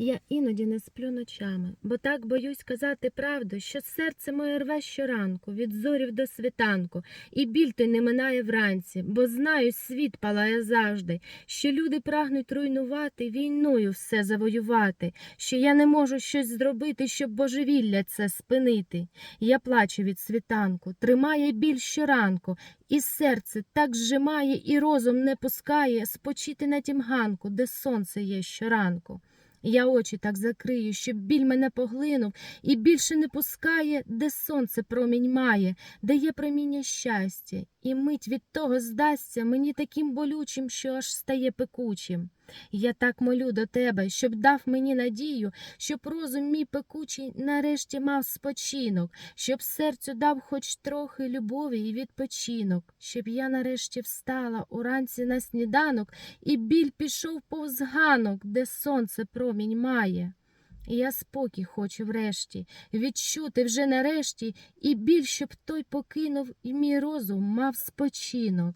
Я іноді не сплю ночами, бо так боюсь казати правду, що серце моє рве щоранку, від зорів до світанку, і біль той не минає вранці, бо знаю, світ палає завжди, що люди прагнуть руйнувати, війною все завоювати, що я не можу щось зробити, щоб божевілля це спинити. Я плачу від світанку, тримає біль щоранку, і серце так зжимає, і розум не пускає спочити на тім ганку, де сонце є щоранку. Я очі так закрию, щоб біль мене поглинув, і більше не пускає, де сонце промінь має, де є проміння щастя, і мить від того здасться мені таким болючим, що аж стає пекучим. Я так молю до тебе, щоб дав мені надію, щоб розум мій пекучий нарешті мав спочинок, щоб серцю дав хоч трохи любові і відпочинок, щоб я нарешті встала уранці на сніданок, і біль пішов повз ганок, де сонце промінь має. І я спокій хочу врешті, відчути вже нарешті, і біль, щоб той покинув, і мій розум мав спочинок.